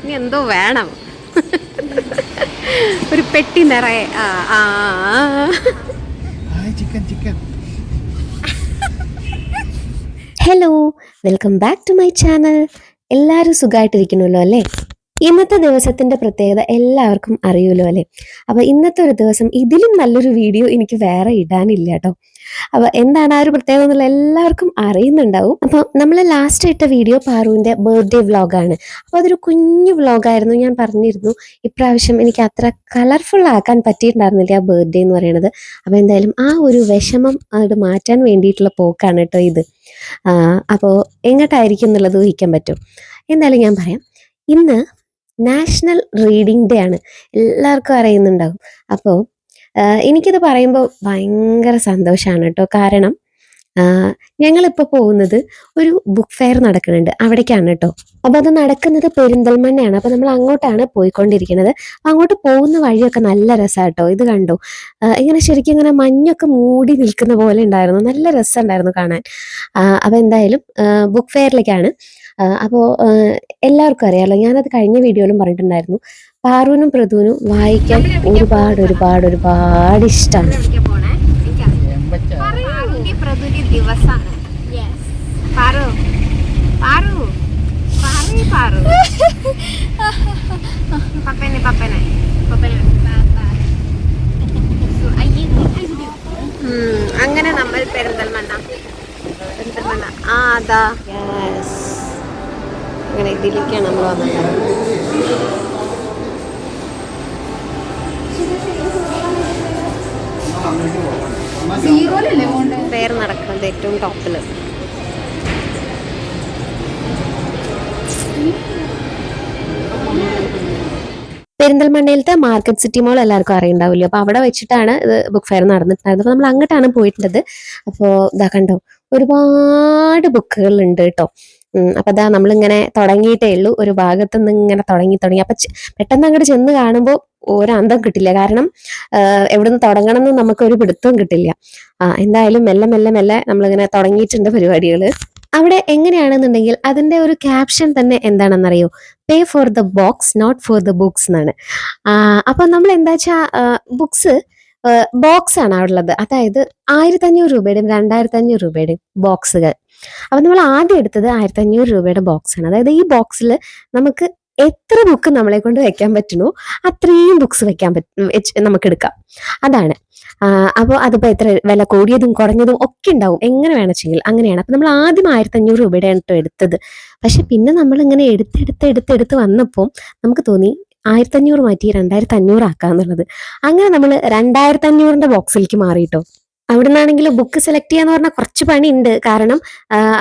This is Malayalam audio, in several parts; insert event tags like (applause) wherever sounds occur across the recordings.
ഇനി എന്തോ വേണം. ഒരു പെട്ടി നിറയെ. Chicken chicken. Hello welcome back to my channel എല്ലാവരും സുഖമായിട്ടിരിക്കണമല്ലോ അല്ലേ? ഇന്നത്തെ ദിവസത്തിന്റെ പ്രത്യേകത എല്ലാവർക്കും അറിയുമല്ലോ അല്ലേ? അപ്പൊ ഇന്നത്തെ ഒരു ദിവസം ഇതിലും നല്ലൊരു വീഡിയോ എനിക്ക് വേറെ ഇടാനില്ല കേട്ടോ അപ്പൊ എന്താണ് ആ ഒരു പ്രത്യേകത എന്നുള്ള എല്ലാവർക്കും അറിയുന്നുണ്ടാവും. അപ്പൊ നമ്മൾ ലാസ്റ്റ് ഇട്ട വീഡിയോ പാറുവിന്റെ ബർത്ത്ഡേ വ്ളോഗാണ് അപ്പൊ അതൊരു കുഞ്ഞു വ്ളോഗായിരുന്നു ഞാൻ പറഞ്ഞിരുന്നു. ഇപ്രാവശ്യം എനിക്ക് അത്ര കളർഫുൾ ആക്കാൻ പറ്റിയിട്ടുണ്ടായിരുന്നില്ല ആ ബർത്ത്ഡേ എന്ന് പറയുന്നത് അപ്പൊ എന്തായാലും ആ ഒരു വിഷമം അത് മാറ്റാൻ വേണ്ടിയിട്ടുള്ള പോക്കാണ് കേട്ടോ ഇത്. അപ്പോൾ എങ്ങോട്ടായിരിക്കും എന്നുള്ളത് ഊഹിക്കാൻ പറ്റും. എന്തായാലും ഞാൻ പറയാം. ഇന്ന് നാഷണൽ റീഡിംഗ് ഡേ ആണ്. എല്ലാവർക്കും അറിയുന്നുണ്ടാകും അപ്പോൾ എനിക്കിത് പറയുമ്പോൾ ഭയങ്കര സന്തോഷമാണ് കേട്ടോ. കാരണം ഞങ്ങളിപ്പോൾ പോകുന്നത് ഒരു ബുക്ക് ഫെയർ നടക്കുന്നുണ്ട്. അവിടേക്കാണ് കേട്ടോ. അപ്പോൾ അത് നടക്കുന്നത് പെരിന്തൽമണ്ണയാണ്. അപ്പോൾ നമ്മൾ അങ്ങോട്ടാണ് പോയിക്കൊണ്ടിരിക്കുന്നത്. അങ്ങോട്ട് പോകുന്ന വഴിയൊക്കെ നല്ല രസമാണ് കേട്ടോ. ഇത് കണ്ടോ? ഇങ്ങനെ ശരിക്കും ഇങ്ങനെ മഞ്ഞൊക്കെ മൂടി നിൽക്കുന്ന പോലെ ഉണ്ടായിരുന്നു. നല്ല രസമുണ്ടായിരുന്നു കാണാൻ. അപ്പോൾ എന്തായാലും ബുക്ക് ഫെയറിലേക്കാണ് അപ്പോൾ എല്ലാവർക്കും അറിയാമല്ലോ ഞാനത് കഴിഞ്ഞ വീഡിയോയിലും പറഞ്ഞിട്ടുണ്ടായിരുന്നു. പാറുവിനും പ്രതുവിനും വായിക്കാൻ ഒരുപാട് ഒരുപാട് ഒരുപാട് ഇഷ്ടമാണ് അങ്ങനെ നമ്മൾ പെരിന്തൽമണ്ണ. പെരിന്തൽമണ്ണ. ആ അതാ. ഇതിലേക്കാണ് നമ്മൾ വന്നത്. പേര് നടക്കുന്നത് ഏറ്റവും ടോപ്പിൽ പെരിന്തൽമണ്ണയിലത്തെ മാർക്കറ്റ് സിറ്റി മോൾ എല്ലാവർക്കും അറിയുണ്ടാവില്ലേ? അപ്പോൾ അവിടെ വെച്ചിട്ടാണ് ഇത് ബുക്ക് ഫെയർ നടന്നിട്ടുണ്ടായിരുന്നത്. അപ്പോൾ നമ്മൾ അങ്ങോട്ടാണ് പോയിട്ടുള്ളത്. അപ്പോൾ ഇതാ കണ്ടോ ഒരുപാട് ബുക്കുകൾ ഉണ്ട് കേട്ടോ. അപ്പൊ അതാ നമ്മളിങ്ങനെ തുടങ്ങിയിട്ടേ ഉള്ളൂ. ഒരു ഭാഗത്ത് നിന്ന് ഇങ്ങനെ തുടങ്ങി തുടങ്ങി. അപ്പൊ പെട്ടെന്ന് അങ്ങോട്ട് ചെന്ന് കാണുമ്പോൾ ഒരന്തം കിട്ടില്ല. കാരണം എവിടുന്ന് തുടങ്ങണം എന്ന് നമുക്ക് ഒരു പിടുത്തവും കിട്ടില്ല. എന്തായാലും മെല്ലെ മെല്ലെ മെല്ലെ നമ്മളിങ്ങനെ തുടങ്ങിയിട്ടുണ്ട് പരിപാടികൾ അവിടെ എങ്ങനെയാണെന്നുണ്ടെങ്കിൽ അതിന്റെ ഒരു ക്യാപ്ഷൻ തന്നെ എന്താണെന്നറിയോ? Pay for the box not for the books എന്നാണ്. അപ്പൊ നമ്മൾ എന്താ വെച്ചാ ബുക്സ് ബോക്സ് ആണ് അവിടെ ഉള്ളത് അതായത് ആയിരത്തി അഞ്ഞൂറ് രൂപയുടെയും രണ്ടായിരത്തി അഞ്ഞൂറ് രൂപയുടെയും ബോക്സുകൾ അപ്പൊ നമ്മൾ ആദ്യം എടുത്തത് ആയിരത്തി അഞ്ഞൂറ് രൂപയുടെ ബോക്സാണ് അതായത് ഈ ബോക്സിൽ നമുക്ക് എത്ര ബുക്ക് നമ്മളെ കൊണ്ട് വെക്കാൻ പറ്റുന്നു അത്രയും ബുക്സ് വെക്കാൻ പറ്റും നമുക്ക് എടുക്കാം. അതാണ്. അപ്പോൾ അതിപ്പോൾ എത്ര വില കൂടിയതും കുറഞ്ഞതും ഒക്കെ ഉണ്ടാവും. എങ്ങനെ വേണമെങ്കിൽ അങ്ങനെയാണ്. അപ്പം നമ്മൾ ആദ്യം ആയിരത്തി അഞ്ഞൂറ് രൂപയുടെ കേട്ടോ എടുത്തത്. പക്ഷെ പിന്നെ നമ്മൾ ഇങ്ങനെ എടുത്തെടുത്ത് എടുത്തെടുത്ത് വന്നപ്പോൾ നമുക്ക് തോന്നി ആയിരത്തി അഞ്ഞൂറ് മാറ്റി രണ്ടായിരത്തി അഞ്ഞൂറ് ആക്കാന്നുള്ളത്. അങ്ങനെ നമ്മൾ രണ്ടായിരത്തി അഞ്ഞൂറിന്റെ ബോക്സിലേക്ക് മാറിയിട്ടോ അവിടെ നിന്നാണെങ്കിൽ ബുക്ക് സെലക്ട് ചെയ്യാന്ന് പറഞ്ഞാൽ കുറച്ച് പണി ഉണ്ട് കാരണം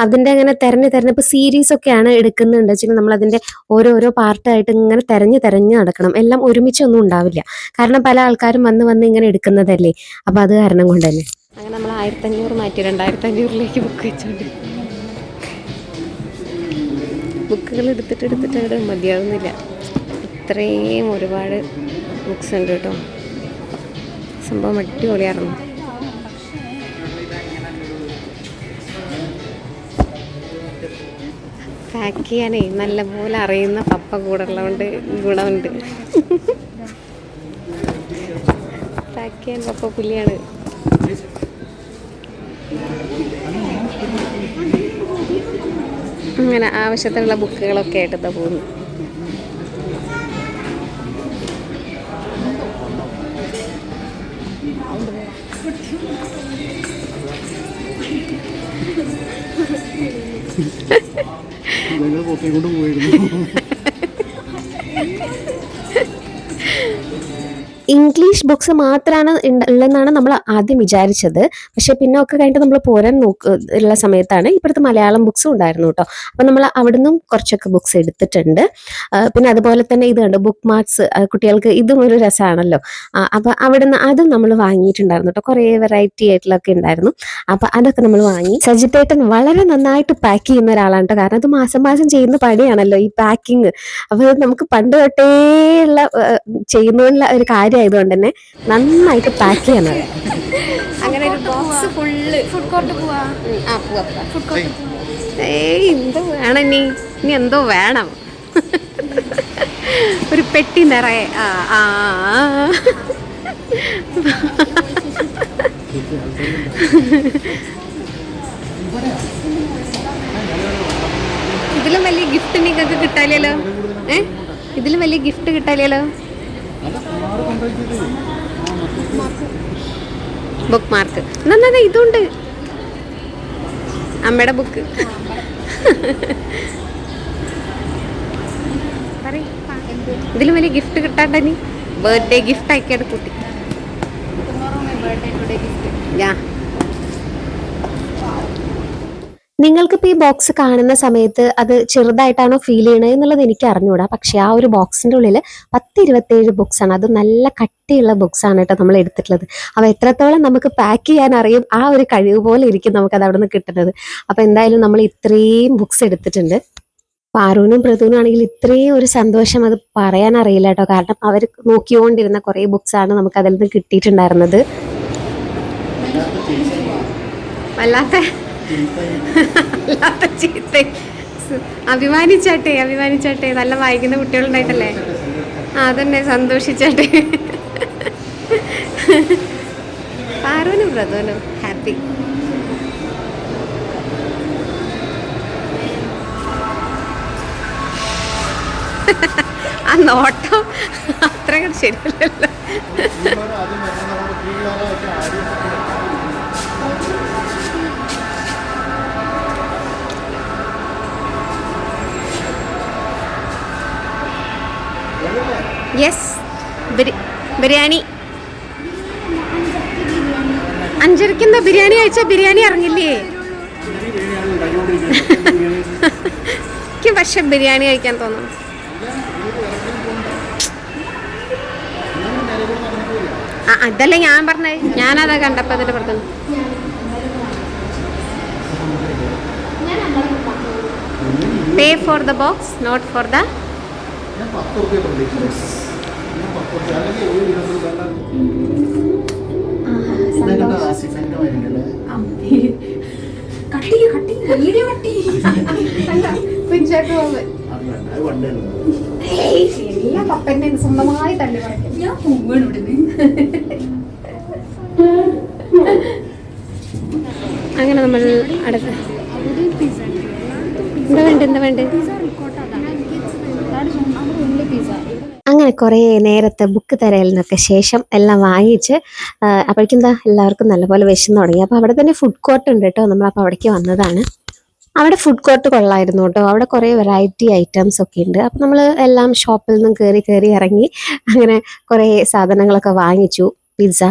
അതിന്റെ അങ്ങനെ തെരഞ്ഞ് തെരഞ്ഞ് ഇപ്പൊ സീരീസ് ഒക്കെയാണ് എടുക്കുന്നുണ്ട്. വെച്ചാൽ നമ്മൾ അതിന്റെ ഓരോരോ പാർട്ടായിട്ട് ഇങ്ങനെ തെരഞ്ഞ് തെരഞ്ഞ് നടക്കണം. എല്ലാം ഒരുമിച്ച് ഒന്നും ഉണ്ടാവില്ല. കാരണം പല ആൾക്കാരും വന്ന് വന്ന് ഇങ്ങനെ എടുക്കുന്നതല്ലേ. അപ്പൊ അത് കാരണം കൊണ്ട് തന്നെ. അങ്ങനെ നമ്മൾ ആയിരത്തി അഞ്ഞൂറ് മാറ്റി രണ്ടായിരത്തി അഞ്ഞൂറിലേക്ക് ബുക്ക് വെച്ചോണ്ട്. ബുക്കുകൾ എടുത്തിട്ട് എടുത്തിട്ട് അവിടെ മതിയാവുന്നില്ല. ഇത്രയും ഒരുപാട് ബുക്സ് ഉണ്ട് കേട്ടോ. സംഭവം അടിപൊളിയായിരുന്നു. പാക്ക് ചെയ്യാനേ നല്ലപോലെ അറിയുന്ന പപ്പ കൂടെ ഉള്ളതുകൊണ്ട് ഗുണമുണ്ട്. പാക്ക് ചെയ്യാൻ പപ്പ പുലിയാണ്. അങ്ങനെ ആവശ്യത്തിനുള്ള ബുക്കുകളൊക്കെ ആയിട്ട് പോകുന്നു. പോകുന്നു (laughs) ഞങ്ങൾ പുറത്തേക്ക് കൊണ്ട് പോയിരുന്നു. ഇംഗ്ലീഷ് ബുക്സ് മാത്രമാണ് ഉള്ളതെന്നാണ് നമ്മൾ ആദ്യം വിചാരിച്ചത്. പക്ഷെ പിന്നെ ഒക്കെ കഴിഞ്ഞിട്ട് നമ്മൾ പോരാൻ നോക്ക് ഉള്ള സമയത്താണ് ഇപ്പോഴത്തെ മലയാളം ബുക്സും ഉണ്ടായിരുന്നു കേട്ടോ അപ്പം നമ്മൾ അവിടുന്നും കുറച്ചൊക്കെ ബുക്സ് എടുത്തിട്ടുണ്ട്. പിന്നെ അതുപോലെ തന്നെ ഇത് കണ്ടു ബുക്ക് മാർക്സ് കുട്ടികൾക്ക് ഇതും ഒരു രസമാണല്ലോ അപ്പം അവിടുന്ന് അതും നമ്മൾ വാങ്ങിയിട്ടുണ്ടായിരുന്നു കേട്ടോ കുറേ വെറൈറ്റി ആയിട്ടുള്ളൊക്കെ ഉണ്ടായിരുന്നു അപ്പം അതൊക്കെ നമ്മൾ വാങ്ങി. സജിത്തേട്ടൻ വളരെ നന്നായിട്ട് പാക്ക് ചെയ്യുന്ന ഒരാളാണ് കേട്ടോ കാരണം അത് മാസം മാസം ചെയ്യുന്ന പണിയാണല്ലോ ഈ പാക്കിങ് അപ്പോൾ നമുക്ക് പണ്ട് തൊട്ടേ ഉള്ള ചെയ്യുന്നതിനുള്ള ഒരു കാര്യമായതുകൊണ്ട് തന്നെ നന്നായിട്ട് പാക്ക് ചെയ്യണം. അങ്ങനെ ഒരു ബോക്സ് ഫുള്ള് ഫുഡ് കോർട്ട് പോവാ? ആ പോവാ ഫുഡ് കോർട്ട് ഏയ്. എന്തോ വേണം ഇനി? ഇനി എന്തോ വേണം. ഒരു പെട്ടി നിറയെ. ആ ആ. ഇതിലും വലിയ ഗിഫ്റ്റ് നിങ്ങൾക്ക് കിട്ടാലോ ഏ? ഇതിലും വലിയ ഗിഫ്റ്റ് കിട്ടാലോ ബുക്ക് മാർക്ക് എന്നാ ഇതുണ്ട്. അമ്മയുടെ ബുക്ക് ഇതിലും വലിയ ഗിഫ്റ്റ് കിട്ടാണ്ട നീ ബർത്ത്ഡേ ഗിഫ്റ്റ് ആക്കിയാണ് കുട്ടി. Tomorrow my birthday today gift യാ നിങ്ങൾക്കിപ്പോൾ ഈ ബോക്സ് കാണുന്ന സമയത്ത് അത് ചെറുതായിട്ടാണോ ഫീൽ ചെയ്യണത് എന്നുള്ളത് എനിക്ക് അറിഞ്ഞുകൂടാ പക്ഷേ ആ ഒരു ബോക്സിന്റെ ഉള്ളിൽ പത്ത് ഇരുപത്തേഴ് ബുക്സ് ആണ്. അത് നല്ല കട്ടിയുള്ള ബുക്സ് ആണ് കേട്ടോ നമ്മൾ എടുത്തിട്ടുള്ളത്. അപ്പോൾ എത്രത്തോളം നമുക്ക് പാക്ക് ചെയ്യാൻ അറിയും ആ ഒരു കഴിവ് പോലെ ഇരിക്കും നമുക്കത് അവിടെ നിന്ന് കിട്ടുന്നത്. അപ്പോൾ എന്തായാലും നമ്മൾ ഇത്രയും ബുക്സ് എടുത്തിട്ടുണ്ട്. പാറുവിനും പ്രതുവിനും ആണെങ്കിൽ ഇത്രയും ഒരു സന്തോഷം അത് പറയാൻ അറിയില്ല കേട്ടോ. കാരണം അവർ നോക്കിക്കൊണ്ടിരുന്ന കുറേ ബുക്സാണ് നമുക്ക് അതിൽ നിന്ന് കിട്ടിയിട്ടുണ്ടായിരുന്നത്. വല്ലാത്ത അഭിമാനിച്ചാട്ടെ അഭിമാനിച്ചാട്ടെ. നല്ല വായിക്കുന്ന കുട്ടികളുണ്ടായിട്ടല്ലേ? ആ അതന്നെ. സന്തോഷിച്ചാട്ടെ. പാറുവിനും പ്രതോനും ഹാപ്പി. ആ നോട്ടം അത്ര ശരിയല്ലല്ലോ. യെസ് ബിരിയാണി. അഞ്ചരക്കെന്താ ബിരിയാണി കഴിച്ചാൽ ബിരിയാണി ഇറങ്ങില്ലേ? എനിക്ക് പക്ഷെ ബിരിയാണി കഴിക്കാൻ തോന്നുന്നു ആ അതല്ല ഞാൻ പറഞ്ഞത് ഞാനതാ കണ്ടപ്പോ അതിന്റെ പുറത്തു pay for the box not for the ഞാൻ പത്ത് റുപ്യ പ്രതീക്ഷിച്ചു ഞാൻ പത്ത് റുപ്യ അല്ലെങ്കിൽ ഒരു ആസിഫിന്റെ മരുന്നല്ലേ കട്ടി കട്ടി വീഡിയോ കട്ടി. എല്ലാ പപ്പന്റെ സ്വന്തമായി തള്ളി പറയും ഞാൻ പോവാണ് അങ്ങനെ നമ്മൾ അടുത്ത എന്താ വേണ്ട എന്താ വേണ്ട അങ്ങനെ കുറേ നേരത്തെ ബുക്ക് തരയലിനൊക്കെ ശേഷം എല്ലാം വാങ്ങിച്ച് അപ്പോഴേക്കും എന്താ എല്ലാവർക്കും നല്ലപോലെ വിശന്ന് തുടങ്ങി. അപ്പോൾ അവിടെ തന്നെ ഫുഡ് കോർട്ട് ഉണ്ട് കേട്ടോ. നമ്മളപ്പോൾ അവിടേക്ക് വന്നതാണ്. അവിടെ ഫുഡ് കോർട്ട് കൊള്ളായിരുന്നു കേട്ടോ. അവിടെ കുറേ വെറൈറ്റി ഐറ്റംസ് ഒക്കെ ഉണ്ട്. അപ്പോൾ നമ്മൾ എല്ലാം ഷോപ്പിൽ നിന്നും കയറി കയറി ഇറങ്ങി അങ്ങനെ കുറേ സാധനങ്ങളൊക്കെ വാങ്ങിച്ചു. പിസ്സ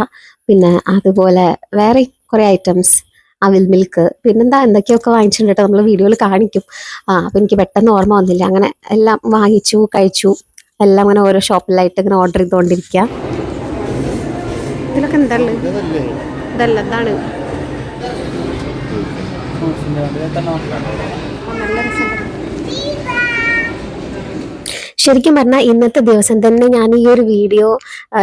പിന്നെ അതുപോലെ വേറെ കുറേ ഐറ്റംസ് അവിൽ മിൽക്ക് പിന്നെന്താ എന്തൊക്കെയൊക്കെ വാങ്ങിച്ചിട്ടുണ്ട് കേട്ടോ. നമ്മൾ വീഡിയോയിൽ കാണിക്കും. ആ അപ്പോൾ എനിക്ക് പെട്ടെന്ന് ഓർമ്മ വന്നില്ല. അങ്ങനെ എല്ലാം വാങ്ങിച്ചു കഴിച്ചു. എല്ലാം അങ്ങനെ ഓരോ ഷോപ്പിലായിട്ട് ഇങ്ങനെ ഓർഡർ ചെയ്തുകൊണ്ടിരിക്കുക ഇതിലൊക്കെ എന്താ ഇതല്ലേ? ഇതല്ല ഇതാണ്. നല്ല രസമുണ്ട് ശരിക്കും പറഞ്ഞാൽ ഇന്നത്തെ ദിവസം തന്നെ ഞാൻ ഈ ഒരു വീഡിയോ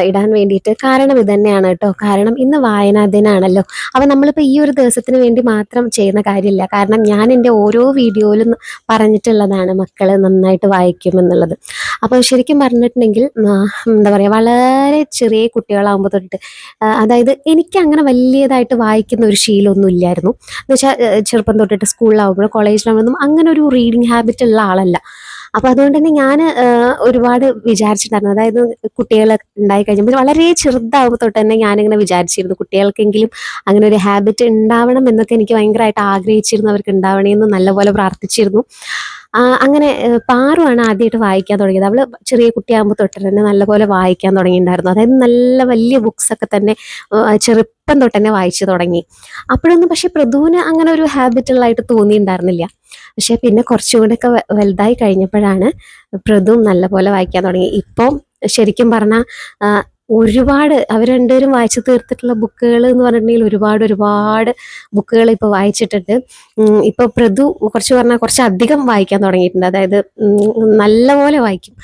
ഇടാൻ വേണ്ടിയിട്ട്. കാരണം ഇത് തന്നെയാണ് കേട്ടോ. കാരണം ഇന്ന് വായനാ ദിനാണല്ലോ. അപ്പം നമ്മളിപ്പോൾ ഈ ഒരു ദിവസത്തിന് വേണ്ടി മാത്രം ചെയ്യുന്ന കാര്യമില്ല. കാരണം ഞാൻ എന്റെ ഓരോ വീഡിയോയിലും പറഞ്ഞിട്ടുള്ളതാണ് മക്കൾ നന്നായിട്ട് വായിക്കുമെന്നുള്ളത്. അപ്പോൾ ശരിക്കും പറഞ്ഞിട്ടുണ്ടെങ്കിൽ എന്താ പറയുക വളരെ ചെറിയ കുട്ടികളാകുമ്പോൾ തൊട്ടിട്ട് ആ, അതായത് എനിക്ക് അങ്ങനെ വലിയതായിട്ട് വായിക്കുന്ന ഒരു ശീലമൊന്നും ഇല്ലായിരുന്നു. എന്ന് വെച്ചാൽ ചെറുപ്പം തൊട്ടിട്ട് സ്കൂളിലാവുമ്പോഴും കോളേജിലാവുമ്പോഴും അങ്ങനെ ഒരു റീഡിങ് ഹാബിറ്റ് ഉള്ള ആളല്ല. അപ്പൊ അതുകൊണ്ട് തന്നെ ഞാൻ ഒരുപാട് വിചാരിച്ചിട്ടുണ്ടായിരുന്നു. അതായത് കുട്ടികൾ ഉണ്ടായി കഴിഞ്ഞപ്പോൾ വളരെ ചെറുതാവുമ്പോൾ തൊട്ട് തന്നെ ഞാനിങ്ങനെ വിചാരിച്ചിരുന്നു കുട്ടികൾക്കെങ്കിലും അങ്ങനെ ഒരു ഹാബിറ്റ് ഉണ്ടാവണം എന്നൊക്കെ എനിക്ക് ഭയങ്കരമായിട്ട് ആഗ്രഹിച്ചിരുന്നു അവർക്ക് ഉണ്ടാവണമെന്ന് നല്ലപോലെ പ്രാർത്ഥിച്ചിരുന്നു. അങ്ങനെ പാറുവാണ് ആദ്യമായിട്ട് വായിക്കാൻ തുടങ്ങിയത്. അവൾ ചെറിയ കുട്ടിയാകുമ്പോൾ തൊട്ട് തന്നെ നല്ലപോലെ വായിക്കാൻ തുടങ്ങിയിട്ടുണ്ടായിരുന്നു. അതായത് നല്ല വലിയ ബുക്സ് ഒക്കെ തന്നെ ചെറു ചെറുപ്പം തൊട്ട് തന്നെ വായിച്ചു തുടങ്ങി. അപ്പോഴൊന്നും പക്ഷെ പ്രധുവിന് അങ്ങനെ ഒരു ഹാബിറ്റുള്ളതായിട്ട് തോന്നിയിട്ടുണ്ടായിരുന്നില്ല. പക്ഷെ പിന്നെ കുറച്ചും കൂടെ ഒക്കെ വലുതായി കഴിഞ്ഞപ്പോഴാണ് പ്രതും നല്ലപോലെ വായിക്കാൻ തുടങ്ങി. ഇപ്പം ശരിക്കും പറഞ്ഞാൽ ഒരുപാട് അവർ രണ്ടുപേരും വായിച്ചു തീർത്തിട്ടുള്ള ബുക്കുകൾ എന്ന് പറഞ്ഞിട്ടുണ്ടെങ്കിൽ ഒരുപാട് ഒരുപാട് ബുക്കുകൾ ഇപ്പോൾ വായിച്ചിട്ടുണ്ട്. ഇപ്പൊ പ്രതു കുറച്ച് പറഞ്ഞാൽ കുറച്ച് അധികം വായിക്കാൻ തുടങ്ങിയിട്ടുണ്ട്. അതായത് നല്ലപോലെ വായിക്കും.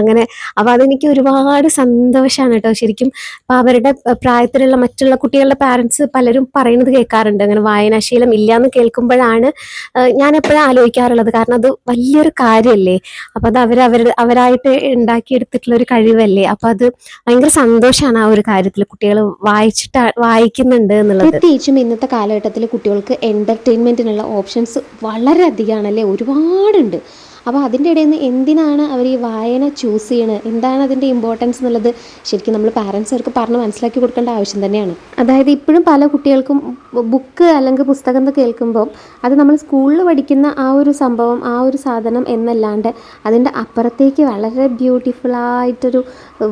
അങ്ങനെ അപ്പൊ അതെനിക്ക് ഒരുപാട് സന്തോഷമാണ് കേട്ടോ. ശരിക്കും അപ്പൊ അവരുടെ പ്രായത്തിലുള്ള മറ്റുള്ള കുട്ടികളുടെ പാരൻസ് പലരും പറയുന്നത് കേൾക്കാറുണ്ട്. അങ്ങനെ വായനാശീലം ഇല്ലാന്ന് കേൾക്കുമ്പോഴാണ് ഞാൻ എപ്പോഴും ആലോചിക്കാറുള്ളത്? കാരണം അത് വലിയൊരു കാര്യമല്ലേ അപ്പൊ അത് അവർ അവർ അവരായിട്ട് ഉണ്ടാക്കിയെടുത്തിട്ടുള്ള ഒരു കഴിവല്ലേ? അപ്പൊ അത് ഭയങ്കര സന്തോഷമാണ് ആ ഒരു കാര്യത്തിൽ കുട്ടികൾ വായിച്ചിട്ട് വായിക്കുന്നുണ്ട് എന്നുള്ളത്. പ്രത്യേകിച്ചും ഇന്നത്തെ കാലഘട്ടത്തിൽ കുട്ടികൾക്ക് എന്റർടൈൻമെന്റിനുള്ള ഓപ്ഷൻസ് വളരെ അധികമാണല്ലേ ഒരുപാടുണ്ട്. അപ്പോൾ അതിന്റെ ഇടയിൽ നിന്ന് എന്തിനാണ് അവർ ഈ വായന ചൂസ് ചെയ്യണത്? എന്താണ് അതിന്റെ ഇമ്പോർട്ടൻസ് എന്നുള്ളത്? ശരിക്കും നമ്മൾ പാരൻസ് അവർക്ക് പറഞ്ഞ് മനസ്സിലാക്കി കൊടുക്കേണ്ട ആവശ്യം തന്നെയാണ്. അതായത് ഇപ്പോഴും പല കുട്ടികൾക്കും ബുക്ക് അല്ലെങ്കിൽ പുസ്തകം എന്ന് കേൾക്കുമ്പോൾ അത് നമ്മൾ സ്കൂളിൽ പഠിക്കുന്ന ആ ഒരു സംഭവം ആ ഒരു സാധനം എന്നല്ലാണ്ട് അതിന്റെ അപ്പുറത്തേക്ക് വളരെ ബ്യൂട്ടിഫുൾ ആയിട്ടൊരു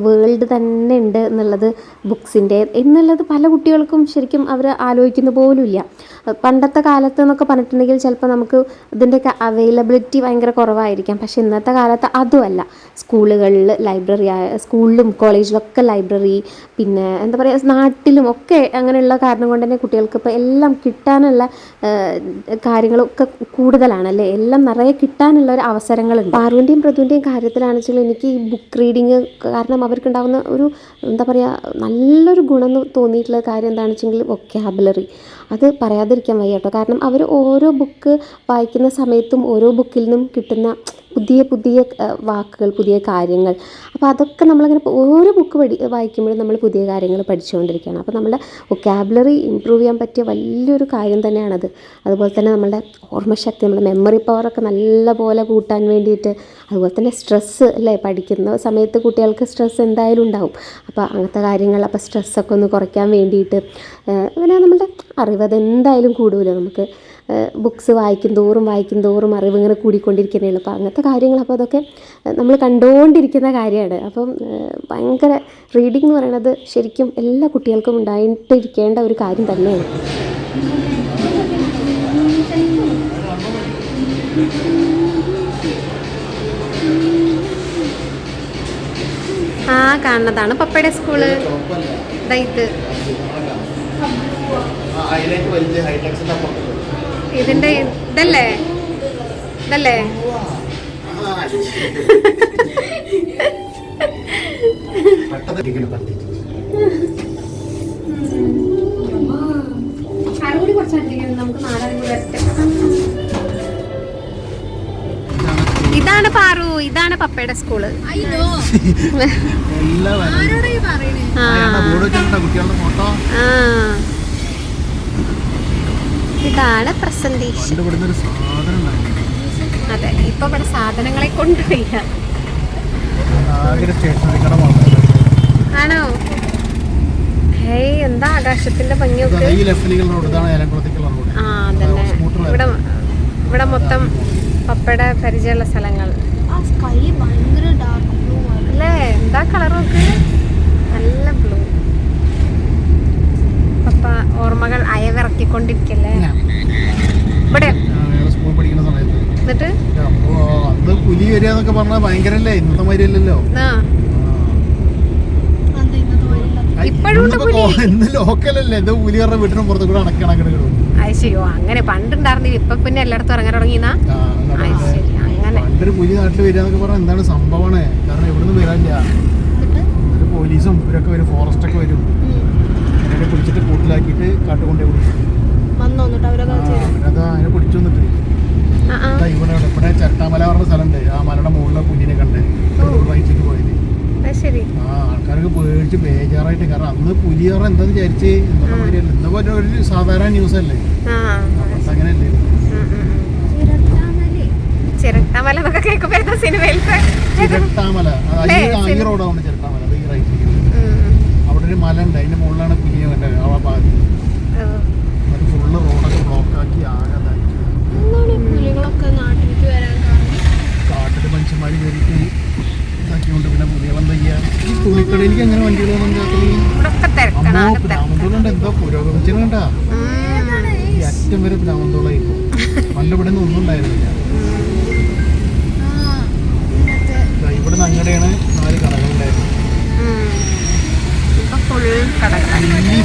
വേൾഡ് തന്നെ ഉണ്ട് എന്നുള്ളത് ബുക്സിന്റെ എന്നുള്ളത് പല കുട്ടികൾക്കും ശരിക്കും അവർ ആലോചിക്കുന്ന പോലുമില്ല. പണ്ടത്തെ കാലത്ത് എന്നൊക്കെ പറഞ്ഞിട്ടുണ്ടെങ്കിൽ ചിലപ്പോൾ നമുക്ക് ഇതിന്റെയൊക്കെ അവൈലബിലിറ്റി ഭയങ്കര കുറവായിരിക്കാം. പക്ഷെ ഇന്നത്തെ കാലത്ത് അതുമല്ല. സ്കൂളുകളിൽ ലൈബ്രറി സ്കൂളിലും കോളേജിലൊക്കെ ലൈബ്രറി പിന്നെ എന്താ പറയുക നാട്ടിലും ഒക്കെ അങ്ങനെയുള്ള കാരണം കൊണ്ട് തന്നെ കുട്ടികൾക്ക് ഇപ്പോൾ എല്ലാം കിട്ടാനുള്ള കാര്യങ്ങളൊക്കെ കൂടുതലാണ് അല്ലേ? എല്ലാം നിറയെ കിട്ടാനുള്ള ഒരു അവസരങ്ങളുണ്ട്. പാറുവിന്റെയും പ്രതുവിന്റെയും കാര്യത്തിലാണെന്ന് വെച്ചാൽ എനിക്ക് ഈ ബുക്ക് റീഡിങ് കാരണം അവർക്കുണ്ടാകുന്ന ഒരു എന്താ പറയുക നല്ലൊരു ഗുണം തോന്നിയിട്ടുള്ള കാര്യം എന്താണെന്ന് വെച്ചെങ്കിൽ വൊക്കാബുലറി അത് പറയാതിരിക്കാൻ വയ്യ കേട്ടോ. കാരണം അവർ ഓരോ ബുക്ക് വായിക്കുന്ന സമയത്തും ഓരോ ബുക്കിൽ നിന്നും കിട്ടുന്ന പുതിയ പുതിയ വാക്കുകൾ പുതിയ കാര്യങ്ങൾ. അപ്പോൾ അതൊക്കെ നമ്മളങ്ങനെ ഓരോ ബുക്ക് പഠി വായിക്കുമ്പോഴും നമ്മൾ പുതിയ കാര്യങ്ങൾ പഠിച്ചുകൊണ്ടിരിക്കുകയാണ്. അപ്പോൾ നമ്മുടെ വൊക്കാബുലറി ഇമ്പ്രൂവ് ചെയ്യാൻ പറ്റിയ വലിയൊരു കാര്യം തന്നെയാണത്. അതുപോലെ തന്നെ നമ്മുടെ ഓർമ്മശക്തി നമ്മുടെ മെമ്മറി പവറൊക്കെ നല്ല പോലെ കൂട്ടാൻ വേണ്ടിയിട്ട് അതുപോലെ തന്നെ സ്ട്രെസ്സ് അല്ലേ? പഠിക്കുന്ന സമയത്ത് കുട്ടികൾക്ക് സ്ട്രെസ്സ് എന്തായാലും ഉണ്ടാവും. അപ്പോൾ അങ്ങനത്തെ കാര്യങ്ങൾ അപ്പോൾ സ്ട്രെസ്സൊക്കെ ഒന്ന് കുറയ്ക്കാൻ വേണ്ടിയിട്ട് പിന്നെ നമ്മുടെ അറിവ് അതെന്തായാലും കൂടുമല്ലോ. നമുക്ക് ബുക്സ് വായിക്കും തോറും വായിക്കും തോറും അറിവ് ഇങ്ങനെ കൂടിക്കൊണ്ടിരിക്കുന്നതാണ് അപ്പോൾ അങ്ങനത്തെ കാര്യങ്ങൾ അപ്പോൾ അതൊക്കെ നമ്മൾ കണ്ടുകൊണ്ടിരിക്കുന്ന കാര്യമാണ്. അപ്പം ഭയങ്കര റീഡിംഗ് എന്ന് പറയുന്നത് ശരിക്കും എല്ലാ കുട്ടികൾക്കും ഉണ്ടായിട്ടിരിക്കേണ്ട ഒരു കാര്യം തന്നെയാണ്. ആ കാണുന്നതാണ് പപ്പയുടെ സ്കൂൾ. ഇത്. ഹൈലൈറ്റ് വലിയ ഹൈടെക്സിന്റെ ഇതിന്റെ ഇതല്ലേ? ഇതല്ലേ? ഇതാണ് പാറു. ഇതാണ് പപ്പയുടെ സ്കൂൾ. ആ ബോർഡ് വെച്ചിട്ടുണ്ടോ കുട്ടികളുടെ ഫോട്ടോ ആ ഇതാണ് പ്രസന്റേഷൻ അതെ ഇപ്പൊ ഇവിടെ സാധനങ്ങളെ കൊണ്ടുപോയില്ല ആണോ? ഹേയ് എന്താ ആകാശത്തിന്റെ ഭംഗിയൊക്കെ? ആ അതന്നെ. ഇവിടെ ഇവിടെ മൊത്തം പപ്പയുടെ പരിചയമുള്ള സ്ഥലങ്ങൾ. അല്ലേ? എന്താ കളർ നോക്ക്? നല്ല ബ്ലൂ ഓർമ്മകൾ അയവിറക്കിക്കൊണ്ടിരിക്കല്ലേ? ഇവിടെ? പഠിക്കുന്ന സമയത്ത്. എന്നിട്ട്? അപ്പോ അന്ന് പുലി വരിക എന്നൊക്കെ പറഞ്ഞാൽ ഭയങ്കരല്ലേ? ഇന്നത്തെ. ഇന്ന് ലോക്കലല്ലേ? ഇത് പുലി പറഞ്ഞ വീട്ടിനും പുറത്തു കൂടെ അങ്ങനെ കിടും അത് ശരിയോ അങ്ങനെ പണ്ടുണ്ടായിരുന്നില്ല ഇപ്പൊ പിന്നെ എല്ലായിടത്തും ഇറങ്ങാൻ അങ്ങനെ. പണ്ടൊരു പുലി നാട്ടിൽ വരിക എന്നൊക്കെ പറഞ്ഞാൽ എന്താണ് സംഭവമാണ്? കാരണം ഇവിടുന്ന് വരാനില്ല പോലീസും ഇവരൊക്കെ വരും ഫോറസ്റ്റ് ഒക്കെ വരും. അതിനെ പിടിച്ചിട്ട് കൂട്ടിലാക്കിയിട്ട് കാട്ടുകൊണ്ടേ കൊടുക്കും അവരത് അതിനെ പിടിച്ചു വന്നിട്ട്. ഇവിടെ ഇവിടെ ചരട്ടാമല പറഞ്ഞ സ്ഥലമുണ്ട്. ആ മലയുടെ മുകളിലെ കുഞ്ഞിനെ കണ്ട് റൈറ്റിലേക്ക് പോയത്. ആ ആൾക്കാർക്ക് പേടിച്ച് ബേജാറായിട്ട് കാരണം അന്ന് പുലി പറഞ്ഞ എന്താന്ന് വിചാരിച്ച് മാതിരിയല്ല ഇന്ന് പോലെ ഒരു സാധാരണ ന്യൂസ് അല്ലേ? പണ്ട് അങ്ങനെയല്ലേ. ചിരട്ടാമല എന്നൊക്കെ കേൾക്കുമ്പോ സിനിമയിലത്തെ? ചിരട്ടാമല? ഈ- റോഡാണ് ചിരട്ടാമല. അത് ഈ റൈറ്റിലേക്ക് അവിടെ ഒരു മല ഉണ്ട്. അതിന്റെ മുകളിലാണ് കുഞ്ഞു കണ്ടത് ആ ഭാഗത്ത്. അത് ഫുള്ള് റോഡൊക്കെ ബ്ലോക്ക് ആക്കി ആകെ ഇതാക്കി എന്താണ് ഈ പുലികളൊക്കെ നാട്ടിലേക്ക് വരാൻ കാരണം കാട്ടിൽ മനുഷ്യന്മാർ കയറിയിട്ട് ഇതാക്കിക്കൊണ്ട് പിന്നെ പുലികളെന്താ ചെയ്യുക ഈ തുണിക്കടയിലേക്ക് എങ്ങനെ വണ്ടികളൊന്നും ഗ്രാമത്തോളുണ്ട് എന്തോ പുരോഗമിച്ചിട്ടുണ്ടാ. ഈ അറ്റം വരെ ഗ്രാമത്തോളായി പണ്ട് ഇവിടെ നിന്ന് ഒന്നും ഉണ്ടായിരുന്നില്ല. ആ ഇന്നത്തെ ദാ ഇവിടെ നിന്ന് അങ്ങടെയാണ് നാല് ഉം. ഫുൾ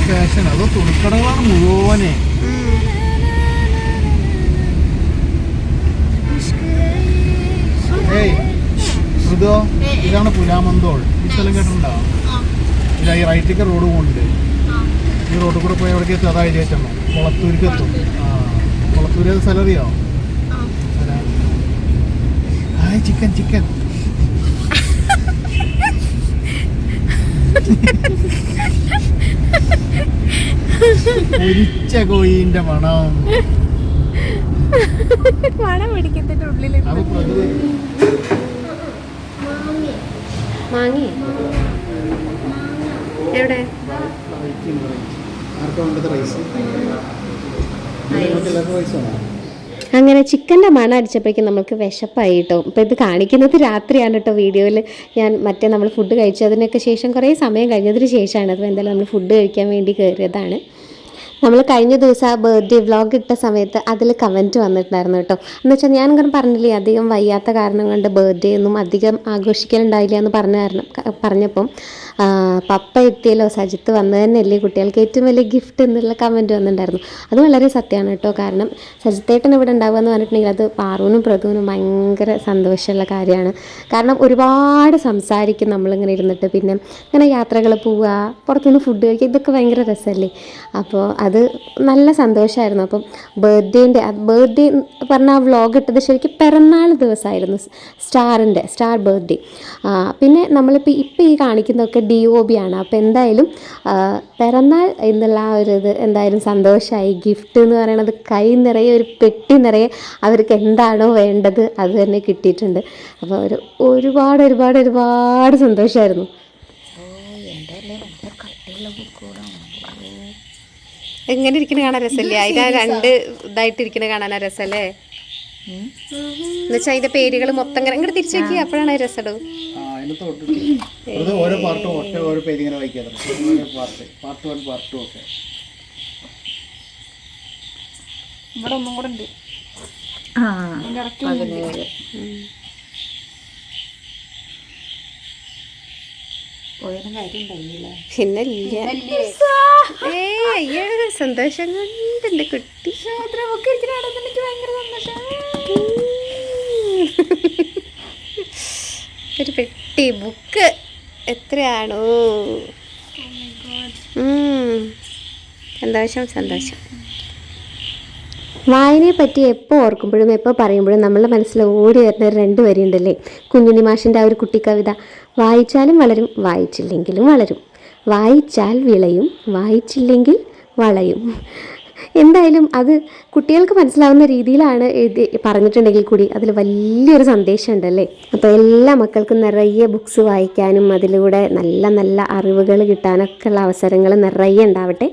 ഫാഷൻ അത് തുണിക്കടകളാണ് മുഴുവനെ. ഇതോ ഇതാണ് പുലാമന്തോൾ. ഈ സ്ഥലം കേട്ടിട്ടുണ്ടോ? ഇതാ ഈ റൈറ്റിക്ക് റോഡ് പോകുന്നുണ്ട് ഈ റോഡിൽ കൂടെ പോയി എവിടേക്ക് എത്തും. അതായത് ഏറ്റവും കുളത്തൂർക്ക് എത്തും. ആ. കുളത്തൂര് ഏത് സ്ഥലം അറിയോ? Chicken chicken. (laughs) പൊരിച്ച കോയിന്റെ മണം. മണം പിടിക്കത്തിന്റെ ഉള്ളിൽ മാങ്ങി. എവിടെ? ആർക്കാ റൈസ്? റൈസ്. അങ്ങനെ ചിക്കന്റെ മണം അടിച്ചപ്പോഴേക്കും നമുക്ക് വിശപ്പായി കേട്ടോ. അപ്പോൾ ഇത് കാണിക്കുന്നത് രാത്രിയാണ് കേട്ടോ വീഡിയോയിൽ. ഞാൻ മറ്റേ നമ്മൾ ഫുഡ് കഴിച്ചതിനൊക്കെ ശേഷം കുറേ സമയം കഴിഞ്ഞതിന് ശേഷമാണ്. അപ്പോൾ എന്തായാലും നമ്മൾ ഫുഡ് കഴിക്കാൻ വേണ്ടി കയറിയതാണ്. നമ്മൾ കഴിഞ്ഞ ദിവസം ആ ബർത്ത്ഡേ വ്ളോഗ് ഇട്ട സമയത്ത് അതിൽ കമന്റ് വന്നിട്ടുണ്ടായിരുന്നു കേട്ടോ. എന്ന് വെച്ചാൽ ഞാൻ ഇങ്ങനെ പറഞ്ഞില്ലേ അധികം വയ്യാത്ത കാരണം കൊണ്ട് ബർത്ത്ഡേ ഒന്നും അധികം ആഘോഷിക്കലുണ്ടായില്ല എന്ന് പറഞ്ഞ കാരണം പറഞ്ഞപ്പം പപ്പ എത്തിയല്ലോ സജിത്ത് വന്നു തന്നെയല്ലേ കുട്ടികൾക്ക് ഏറ്റവും വലിയ ഗിഫ്റ്റ് എന്നുള്ള കമന്റ് വന്നിട്ടുണ്ടായിരുന്നു. അത് വളരെ സത്യമാണ് കേട്ടോ. കാരണം സജിത്തേട്ടൻ ഇവിടെ ഉണ്ടാവുക എന്ന് പറഞ്ഞിട്ടുണ്ടെങ്കിൽ അത് പാറുവിനും പ്രതുവിനും ഭയങ്കര സന്തോഷമുള്ള കാര്യമാണ്. കാരണം ഒരുപാട് സംസാരിക്കും നമ്മളിങ്ങനെ ഇരുന്നിട്ട്. പിന്നെ ഇങ്ങനെ യാത്രകൾ പോവുക പുറത്തുനിന്ന് ഫുഡ് കഴിക്കുക ഇതൊക്കെ ഭയങ്കര രസമല്ലേ? അപ്പോൾ അത് നല്ല സന്തോഷമായിരുന്നു. അപ്പം ബർത്ത്ഡേന്റെ ബർത്ത്ഡേ പറഞ്ഞ ആ വ്ളോഗ് ഇട്ടത് ശരിക്കും പിറന്നാൾ ദിവസമായിരുന്നു. സ്റ്റാറിന്റെ സ്റ്റാർ ബർത്ത്ഡേ പിന്നെ നമ്മളിപ്പോൾ ഇപ്പോൾ ഈ കാണിക്കുന്നതൊക്കെ ഡി ഒ ബി ആണ് അപ്പോൾ എന്തായാലും പിറന്നാൾ എന്നുള്ള ആ ഒരു ഇത് എന്തായാലും സന്തോഷമായി ഗിഫ്റ്റ് എന്ന് പറയുന്നത് കൈ നിറയെ ഒരു പെട്ടി നിറയെ അവർക്ക് എന്താണോ വേണ്ടത് അത് തന്നെ കിട്ടിയിട്ടുണ്ട്. അപ്പോൾ ഒരു ഒരുപാട് ഒരുപാട് ഒരുപാട് സന്തോഷമായിരുന്നു എങ്ങനെ ഇരിക്കുന്ന കാണാൻ രസമല്ലേ? അതിന് രണ്ട് ഇതായിട്ട് ഇരിക്കുന്ന കാണാൻ രസല്ലേ എന്നുവെച്ചാൽ അതിന്റെ പേരുകൾ മൊത്തം ഇങ്ങനെ ഇങ്ങോട്ട് തിരിച്ചു വെക്കുക അപ്പോഴാണ് അത് ആ തൊട്ടിട്ട്. ഓരോ പാർട്ടും ഒറ്റ ഓരോ പേര് ഇങ്ങനെ വായിക്കാറ് ഓരോ part part one part two ഒക്കെ. ഇവിടെ ഒന്നും കൂടെ ഉണ്ട്. പിന്നെ ഇല്ല ഏ അയ്യോ സന്തോഷം കൊണ്ട് എന്റെ കുട്ടി. എനിക്ക് ഭയങ്കര സന്തോഷം. ഒരു പെട്ടി ബുക്ക്. എത്രയാണോ. സന്തോഷം സന്തോഷം. വായനയെ പറ്റി എപ്പോൾ ഓർക്കുമ്പോഴും എപ്പോൾ പറയുമ്പോഴും നമ്മളുടെ മനസ്സിൽ ഓടി വരുന്ന രണ്ട് വരിയുണ്ടല്ലേ? കുഞ്ഞുണ്ണി മാഷിന്റെ ആ ഒരു കുട്ടിക്കവിത വായിച്ചാലും വളരും വായിച്ചില്ലെങ്കിലും വളരും. വായിച്ചാൽ വിളയും വായിച്ചില്ലെങ്കിൽ വളയും. എന്തായാലും അത് കുട്ടികൾക്ക് മനസ്സിലാവുന്ന രീതിയിലാണ് എഴുതി പറഞ്ഞിട്ടുണ്ടെങ്കിൽ കൂടി അതിൽ വലിയൊരു സന്ദേശം ഉണ്ടല്ലേ അപ്പോൾ എല്ലാ മക്കൾക്കും നിറയെ ബുക്സ് വായിക്കാനും അതിലൂടെ നല്ല നല്ല അറിവുകൾ കിട്ടാനൊക്കെ ഉള്ള അവസരങ്ങൾ നിറയെ ഉണ്ടാവട്ടെ.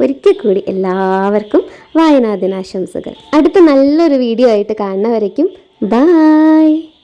ഒരിക്കൽ കൂടി എല്ലാവർക്കും വായനാ ദിനാശംസകൾ. അടുത്ത നല്ലൊരു വീഡിയോ ആയിട്ട് കാണുന്നവരേക്കും ബായ്